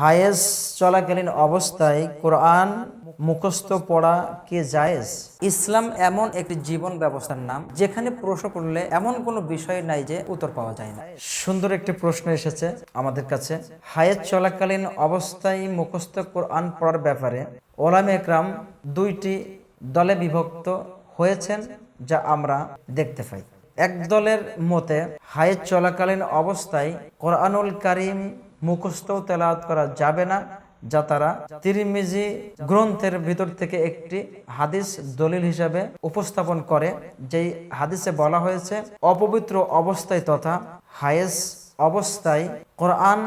Hiace চলাকালীন অবস্থায় কোরআন মুখস্থ পড়া কে জায়েজ? ইসলাম এমন একটি জীবন ব্যবস্থার নাম, যেখানে প্রশ্ন করলে এমন কোনো বিষয় নাই যে উত্তর পাওয়া যায় না। সুন্দর একটি প্রশ্ন এসেছে আমাদের কাছে। হায়েস চলাকালীন অবস্থায় মুখস্থ কোরআন পড়ার ব্যাপারে ওলাম একরাম দুইটি দলে বিভক্ত হয়েছেন যা আমরা দেখতে পাই। এক দলের মতে হায়েজ চলাকালীন অবস্থায় কোরআনুল কারিম মুখস্থ তেলাওয়াত করা যাবে না, যা তারা তিরিমিজি গ্রন্থের ভিতর থেকে একটি হাদিস দলিল হিসাবে উপস্থাপন করে, যেই হাদিসে বলা হয়েছে, অপবিত্র অবস্থায় তথা হায়েজ অবস্থায় কোরআন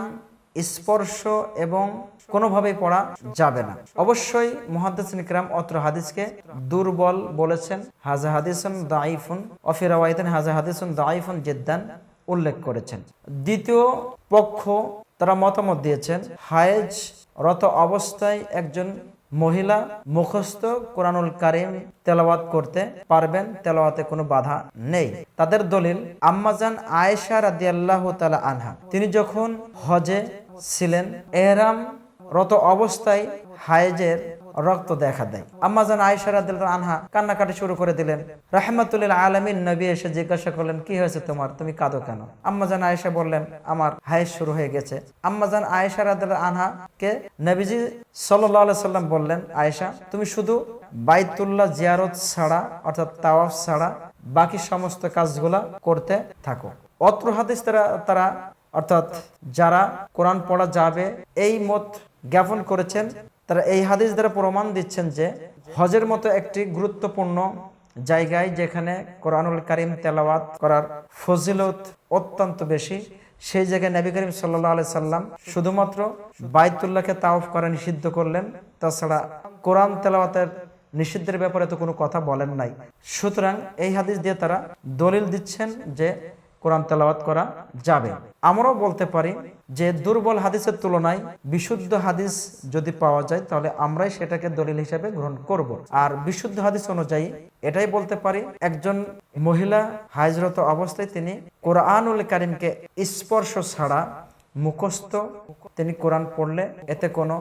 স্পর্শ এবং কোনোভাবেই পড়া যাবে না। অবশ্যই মহাদ্দেস নিকরাম অত্র হাদিসকে দুর্বল বলেছেন হাজা হাদিসুন দাইফুন অফিরাওয়াইতেন হাজা হাদিসুন দাইফুন জেদ্দান। উল্লেখ করেছেন। দ্বিতীয় পক্ষ তারা মতামত দিয়েছেন, হায়েজ রত অবস্থায় একজন মহিলা মুখস্থ কোরআনুল কারিম তেলাওয়াত করতে পারবেন, তেলাওয়াতে কোনো বাধা নেই। তাদের দলিল আম্মাজান আয়েশা রাদিয়াল্লাহু তাআলা আনহা, তিনি যখন হজে ছিলেন, এহরাম রত অবস্থায় হায়েজের রক্ত দেখা দেয়। আম্মাজান আয়েশা রাদিয়াল্লাহু আনহা কান্নাকাটি শুরু করে দিলেন। রাহমাতুল্লিল আলামিন নবী এসে জিজ্ঞাসা করলেন, কি হয়েছে তোমার? তুমি কাঁদো কেন? আম্মাজান আয়েশা বললেন, আমার হায়েজ শুরু হয়ে গেছে। আম্মাজান আয়েশা রাদিয়াল্লাহু আনহা কে? নবীজি আলাইহি সাল্লাম বললেন, আয়েশা, তুমি শুধু বাইতুল্লাহ জিয়ারত ছাড়া, অর্থাৎ তাওয়াফ ছাড়া বাকি সমস্ত কাজগুলা করতে থাকো। অত্র হাদিস তারা তারা, অর্থাৎ যারা কোরআন পড়া যাবে, এই মত জ্ঞাপন করেছেন তারা এই হাদিস দ্বারা প্রমাণ দিচ্ছেন যে হজের মতো একটি গুরুত্বপূর্ণ জায়গায় যেখানে কোরআনুল করিম তেলাওয়াত করার ফজিলত অত্যন্ত বেশি, সেই জায়গায় নবী করিম সাল্লাহ আলি সাল্লাম শুধুমাত্র বাইতুল্লাহকে তাওফ করা নিষিদ্ধ করলেন, তাছাড়া কোরআন তেলাওয়াতের নিষিদ্ধের ব্যাপারে তো কোনো কথা বলেন নাই। সুতরাং এই হাদিস দিয়ে তারা দলিল দিচ্ছেন যে কোরআন তেলাওয়াত করা যাবে। আমরাও বলতে পারি যে দুর্বল হাদিসের তুলনায় বিশুদ্ধ হাদিস যদি পাওয়া যায়, তাহলে আমরাই সেটাকে দলিল হিসেবে গ্রহণ করব। আর বিশুদ্ধ হাদিস অনুযায়ী এটাই বলতে পারি, একজন মহিলা হাজরত অবস্থায় তিনি কোরআনুল কারিমকে স্পর্শ ছাড়া মুখস্থ, তিনি কোরআন পড়লে এতে কোনো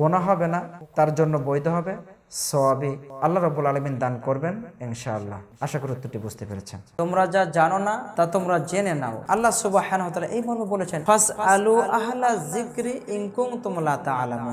গোনা হবে না, তার জন্য বৈধ হবে। সওয়াবি আল্লাহ রব্বুল আলমিন দান করবেন, ইনশাআল্লাহ। আশা করি উত্তরটি বুঝতে পেরেছেন। তোমরা যা জানো না, তা তোমরা জেনে নাও। আল্লাহ সুবাহ এই মর্ম বলেছেন ফাস আলু আহলা জিক্রি ইনকুম তোমলা তা আলামান